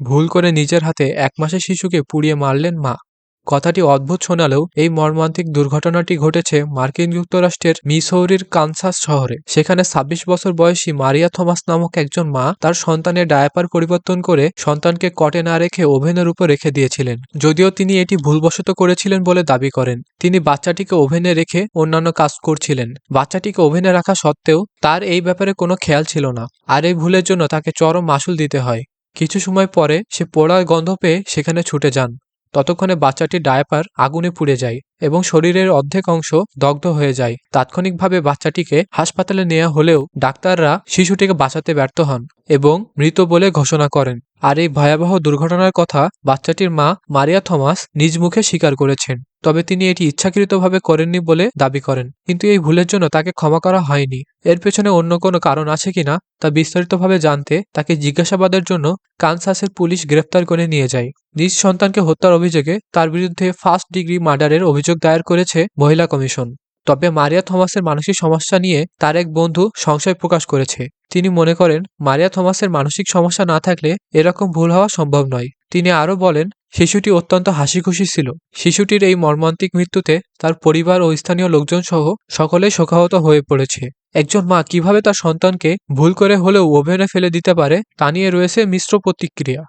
ভুল করে নিজের হাতে এক মাসের শিশুকে পুড়িয়ে মারলেন মা। কথাটি অদ্ভুত শোনালেও এই মর্মান্তিক দুর্ঘটনাটি ঘটেছে মার্কিন যুক্তরাষ্ট্রের মিসৌরির কানসাস শহরে। সেখানে ২৬ বছর বয়সী মারিয়া থমাস নামক একজন মা তার সন্তানের ডায়াপার পরিবর্তন করে সন্তানকে কটে না রেখে ওভেনের উপর রেখে দিয়েছিলেন। যদিও তিনি এটি ভুলবশত করেছিলেন বলে দাবি করেন। তিনি বাচ্চাটিকে ওভেনে রেখে অন্যান্য কাজ করছিলেন। বাচ্চাটিকে ওভেনে রাখা সত্ত্বেও তার এই ব্যাপারে কোনো খেয়াল ছিল না। আর এই ভুলের জন্য তাকে চরম মাসুল দিতে হয়। কিছু সময় পরে সে পোড়ার গন্ধ পেয়ে সেখানে ছুটে যান। ততক্ষণে বাচ্চাটির ডায়াপার আগুনে পুড়ে যায় এবং শরীরের অর্ধেক অংশ দগ্ধ হয়ে যায়। তাৎক্ষণিকভাবে বাচ্চাটিকে হাসপাতালে নেওয়া হলেও ডাক্তাররা শিশুটিকে বাঁচাতে ব্যর্থ হন এবং মৃত বলে ঘোষণা করেন। আর এই ভয়াবহ দুর্ঘটনার কথা বাচ্চাটির মা মারিয়া থমাস নিজ মুখে স্বীকার করেছেন। তবে তিনি এটি ইচ্ছাকৃতভাবে করেননি বলে দাবি করেন। কিন্তু এই ভুলের জন্য তাকে ক্ষমা করা হয়নি। এর পেছনে অন্য কোনো কারণ আছে কিনা তা বিস্তারিতভাবে জানতে তাকে জিজ্ঞাসাবাদের জন্য কানসাসের পুলিশ গ্রেফতার করে নিয়ে যায়। নিজ সন্তানকে হত্যার অভিযোগে তার বিরুদ্ধে ফার্স্ট ডিগ্রি মার্ডারের অভিযোগ দায়ের করেছে মহিলা কমিশন। তবে মারিয়া থমাসের মানসিক সমস্যা নিয়ে তার এক বন্ধু সংশয় প্রকাশ করেছে। তিনি মনে করেন, মারিয়া থমাসের মানসিক সমস্যা না থাকলে এরকম ভুল হওয়া সম্ভব নয়। তিনি আরও বলেন, শিশুটি অত্যন্ত হাসিখুশি ছিল। শিশুটির এই মর্মান্তিক মৃত্যুতে তার পরিবার ও স্থানীয় লোকজন সহ সকলেই শোকাহত হয়ে পড়েছে। একজন মা কীভাবে তার সন্তানকে ভুল করে হলেও ওভেনে ফেলে দিতে পারে তা নিয়ে রয়েছে মিশ্র প্রতিক্রিয়া।